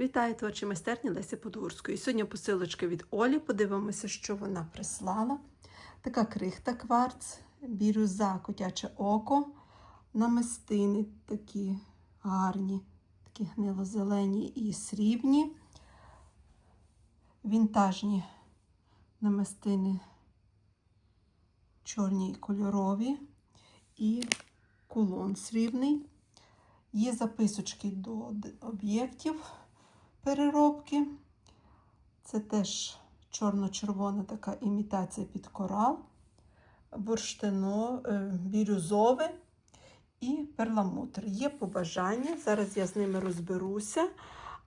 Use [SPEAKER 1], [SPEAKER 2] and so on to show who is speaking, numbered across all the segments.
[SPEAKER 1] Вітаю творчі майстерні Лесі Подгурської. Сьогодні посилочка від Олі. Подивимося, що вона прислала. Така крихта кварц, бірюза, котяче око, намистини такі гарні, такі гнило-зелені і срібні, вінтажні намистини чорні і кольорові, і кулон срібний. Є записочки до об'єктів переробки. Це теж чорно-червона така імітація під корал, бурштино, е, бірюзове і перламутр. Є побажання, зараз я з ними розберуся.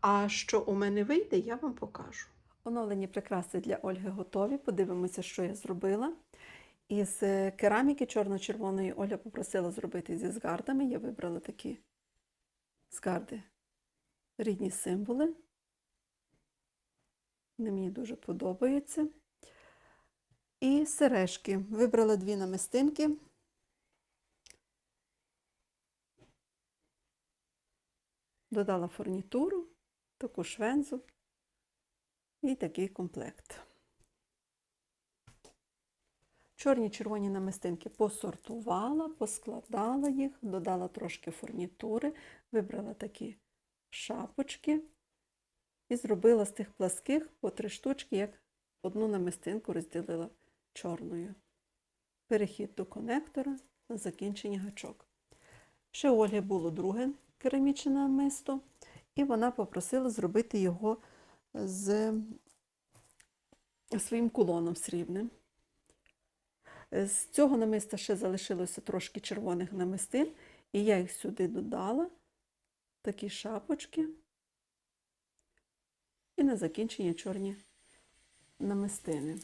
[SPEAKER 1] А що у мене вийде, я вам покажу. Оновлені прикраси для Ольги готові. Подивимося, що я зробила. Із е, кераміки чорно-червоної Оля попросила зробити зі згардами. Я вибрала такі згарди рідні символи. Вони мені дуже подобаються. І сережки. Вибрала дві намистинки. Додала фурнітуру, таку швензу і такий комплект. Чорні червоні намистинки посортувала, поскладала їх, додала трошки фурнітури, вибрала такі шапочки і зробила з тих пласких по три штучки, як одну намистинку розділила чорною. Перехід до конектора на закінчення гачок. Ще Ольги було друге керамічне намисто, і вона попросила зробити його з своїм кулоном срібним. З цього намиста ще залишилося трошки червоних намистин, і я їх сюди додала, такі шапочки, і на закінчення чорні намистини.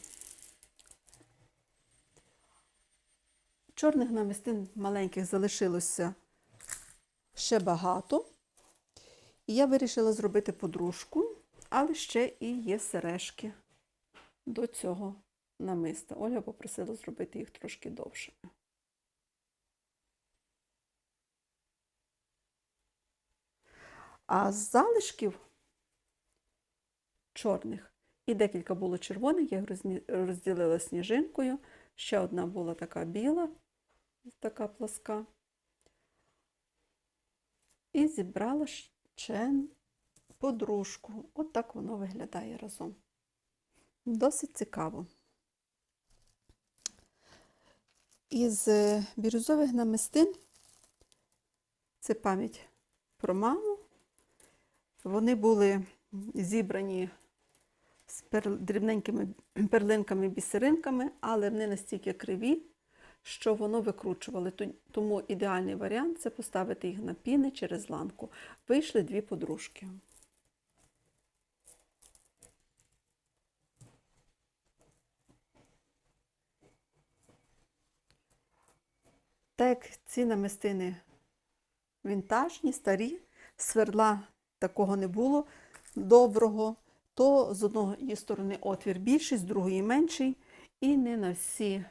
[SPEAKER 1] Чорних намистин маленьких залишилося ще багато. І я вирішила зробити подружку, але ще і є сережки до цього намиста. Ольга попросила зробити їх трошки довше. А з залишків чорних і декілька було червоних, я їх розділила сніжинкою. Ще одна була така біла, така пласка. І зібрала ще подружку. От так воно виглядає разом. Досить цікаво. Із е, бірюзових намистин це пам'ять про маму. Вони були зібрані з дрібненькими перлинками, бісеринками, але вони настільки криві, що воно викручували. Тому ідеальний варіант це поставити їх на піни через ланку. Вийшли дві подружки. Так ці намистини вінтажні, старі, сверла такого не було доброго, то з одної сторони отвір більший, з другої менший, і не на всі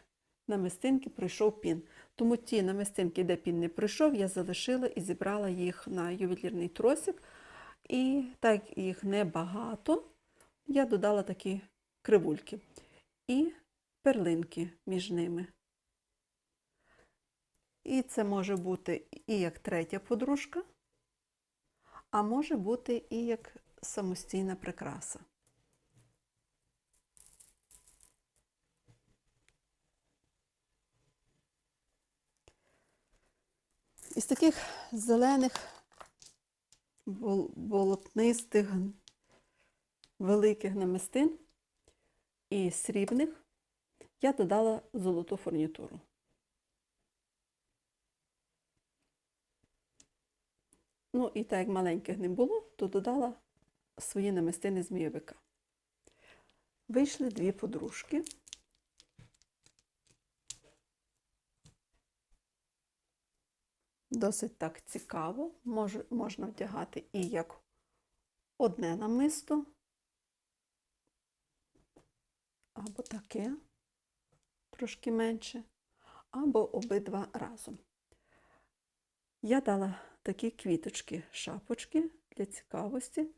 [SPEAKER 1] намистинки пройшов пін. Тому ті намистинки, де пін не пройшов, я залишила і зібрала їх на ювелірний тросик. І так як їх небагато, я додала такі кривульки і перлинки між ними. І це може бути і як третя подружка, а може бути і як самостійна прикраса. Із таких зелених, болотнистих, великих намистин і срібних я додала золоту фурнітуру. Ну, і так як маленьких не було, то додала свої намистини змійовика. Вийшли дві подружки. Досить так цікаво. Мож, можна вдягати і як одне намисто, або таке, трошки менше, або обидва разом. Я дала такі квіточки, шапочки для цікавості.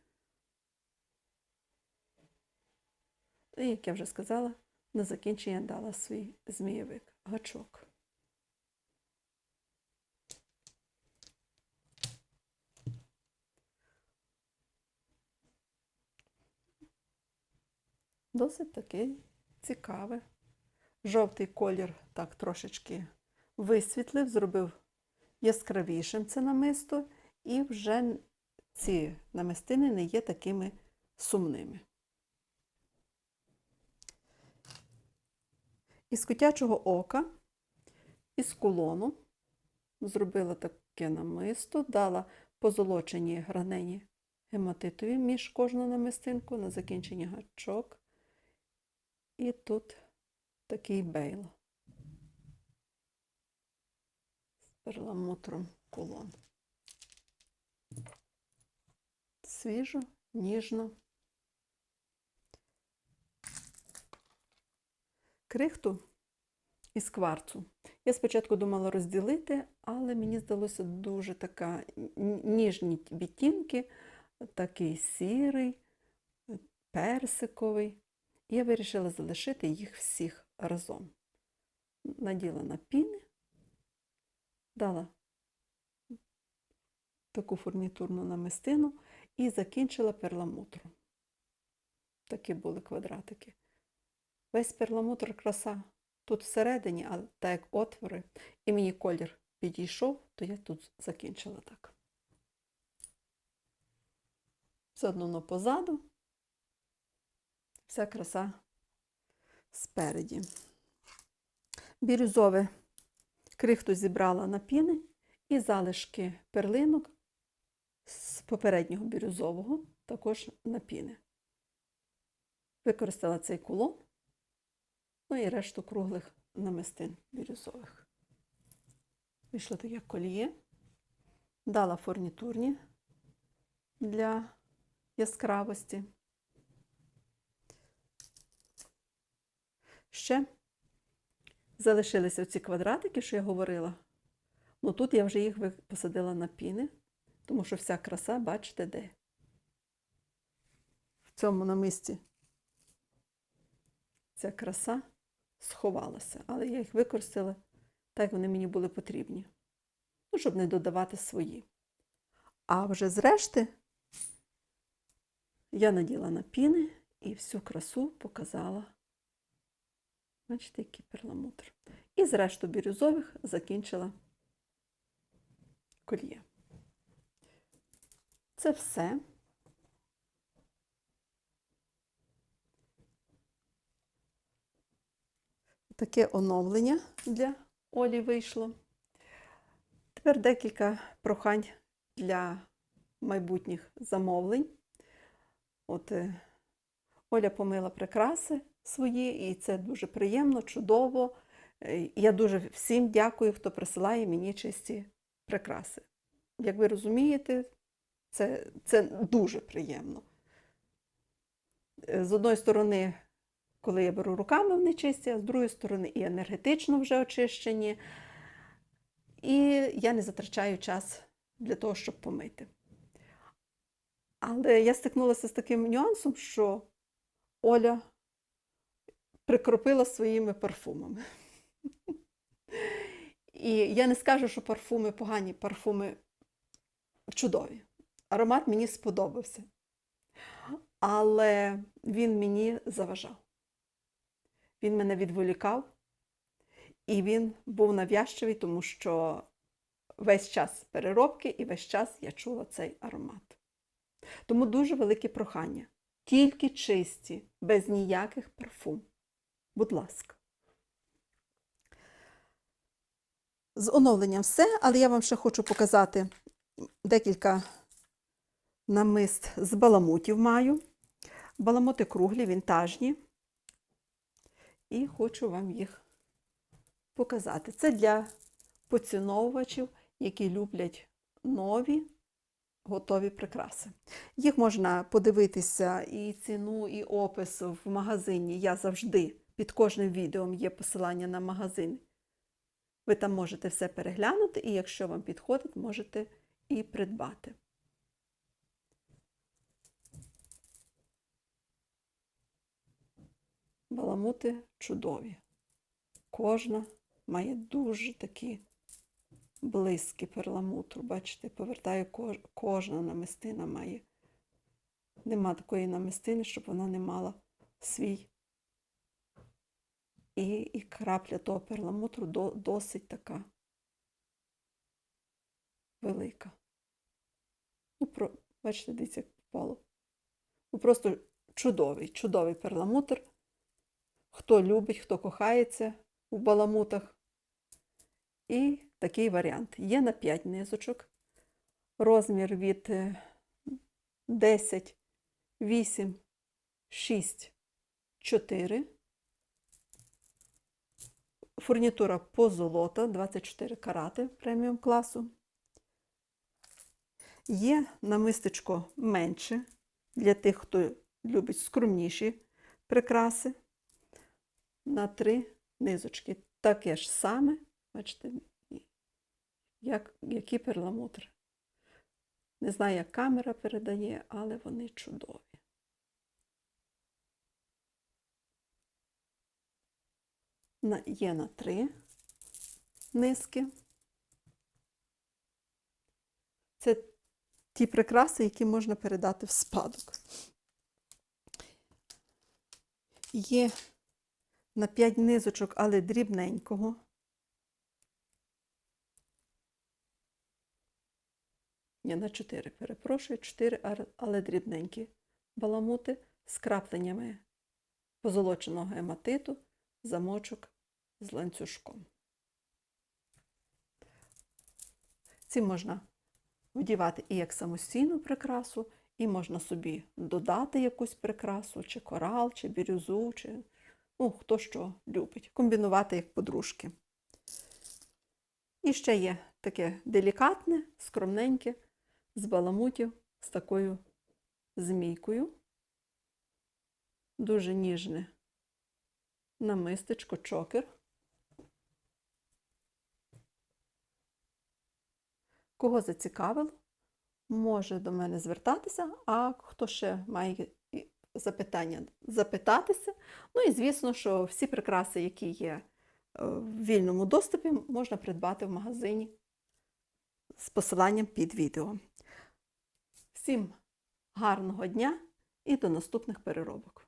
[SPEAKER 2] І, як я вже сказала, на закінчення дала свій змійовик гачок. Досить такий цікавий. Жовтий колір так трошечки висвітлив, зробив яскравішим це намисто, і вже ці намистини не є такими сумними. Із котячого ока, із кулону зробила таке намисто, дала позолочені гранені гематитові між кожну намистинку на закінченні гачок. І тут такий бейл з перламутром кулон. Свіжо, ніжно. Крихту із кварцу. Я спочатку думала розділити, але мені здалося дуже така ніжні відтінки, такий сірий, персиковий. Я вирішила залишити їх всіх разом. Наділа на піни, дала таку фурнітурну намистину і закінчила перламутром. Такі були квадратики. Весь перламутр краса тут всередині, а так як отвори, і мені колір підійшов, то я тут закінчила так. Заодно воно позаду, вся краса спереді. Бірюзове крихту зібрала на піни і залишки перлинок з попереднього бірюзового також на піни. Використала цей кулон, ну і решту круглих намистин бірюзових. Вийшло таке коліє, дала фурнітурні для яскравості. Ще залишилися ці квадратики, що я говорила. Ну тут я вже їх посадила на піни, тому що вся краса, бачите, де. В цьому намисті ця краса сховалася, але я їх використала так, як вони мені були потрібні. Ну, щоб не додавати свої. А вже зрешти я наділа на піни і всю красу показала. Бачите, який перламутр. І зрешту бірюзових закінчила кольє. Це все. Таке оновлення для Олі вийшло. Тепер декілька прохань для майбутніх замовлень. От е, Оля помила прикраси свої, і це дуже приємно, чудово. Е, Я дуже всім дякую, хто присилає мені чисті прикраси. Як ви розумієте, це, це дуже приємно. Е, З одної сторони, коли я беру руками, вони чисті, а з другої сторони, і енергетично вже очищені. І я не затрачаю час для того, щоб помити. Але я стикнулася з таким нюансом, що Оля прикропила своїми парфумами. І я не скажу, що парфуми погані, парфуми чудові. Аромат мені сподобався. Але він мені заважав. Він мене відволікав, і він був нав'язчивий, тому що весь час переробки і весь час я чула цей аромат. Тому дуже велике прохання. Тільки чисті, без ніяких парфум. Будь ласка. З оновленням все, але я вам ще хочу показати декілька намист з баламутів маю. Баламути круглі, вінтажні. І хочу вам їх показати. Це для поціновувачів, які люблять нові готові прикраси. Їх можна подивитися і ціну, і опис в магазині. Я завжди під кожним відео є посилання на магазин. Ви там можете все переглянути, і якщо вам підходить, можете і придбати. Баламути чудові. Кожна має дуже такі близькі перламутру. Бачите, повертаю кожна намистина має. Нема такої намистини, щоб вона не мала свій. І, і крапля того перламутру до, досить така велика. Ну, про, бачите, дивіться, як попало. Ну, просто чудовий, чудовий перламутр. Хто любить, хто кохається у баламутах. І такий варіант. Є на 5 низочок. Розмір від е, 10, 8, 6, 4. Фурнітура позолота 24 карати преміум класу. Є намистечко менше для тих, хто любить скромніші прикраси. На три низочки. Таке ж саме, бачите, як, які перламутри. Не знаю, як камера передає, але вони чудові. Є на три низки. Це ті прикраси, які можна передати в спадок. Є на 5 низочок, але дрібненького. Ні, на 4, перепрошую, 4, але дрібненькі баламути з крапленнями позолоченого гематиту, замочок з ланцюжком. Ці можна вдівати і як самостійну прикрасу, і можна собі додати якусь прикрасу, чи корал, чи бірюзу, чи ну, хто що любить, комбінувати як подружки. І ще є таке делікатне, скромненьке, з баламутів, з такою змійкою. Дуже ніжне намистечко, чокер. Кого зацікавило, може до мене звертатися, а хто ще має запитання, запитатися. Ну і звісно, що всі прикраси, які є е, в вільному доступі, можна придбати в магазині з посиланням під відео. Всім гарного дня і до наступних переробок!